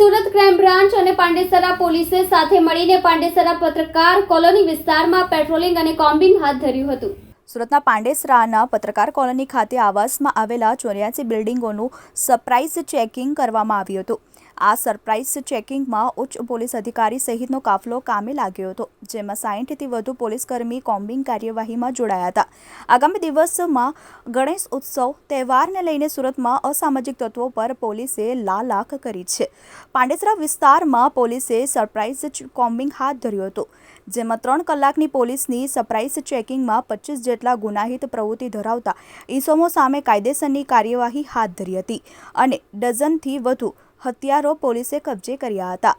Surat crime branch અને પાંડેસરા પોલીસે સાથે મળીને પાંડેસરા પત્રકાર કોલોની વિસ્તારમાં પેટ્રોલિંગ અને કોમ્બિંગ હાથ ધર્યું હતું. સુરતના પાંડેસરાના પત્રકાર કોલોની ખાતે આવાસમાં આવેલા ચોર્યાસી બિલ્ડિંગોનું સરપ્રાઇઝ ચેકિંગ કરવામાં આવ્યું હતું. આ સરપ્રાઇઝ ચેકિંગમાં ઉચ્ચ પોલીસ અધિકારી સહિતનો કાફલો કામે લાગ્યો હતો, જેમાં સાહીઠથી વધુ પોલીસકર્મી કોમ્બિંગ કાર્યવાહીમાં જોડાયા હતા. આગામી દિવસમાં ગણેશ ઉત્સવ તહેવારને લઈને સુરતમાં અસામાજિક તત્વો પર પોલીસે લાલાખ કરી છે. પાંડેસરા વિસ્તારમાં પોલીસે સરપ્રાઇઝ કોમ્બિંગ હાથ ધર્યું હતું, જેમાં ત્રણ કલાકની પોલીસની સરપ્રાઇઝ ચેકિંગમાં પચીસ જેટલા ગુનાહિત પ્રવૃત્તિ ધરાવતા ઈસમો સામે કાયદેસરની કાર્યવાહી હાથ ધરી હતી અને ડઝનથી વધુ હથિયારો પોલીસે કબજે કર્યા હતા.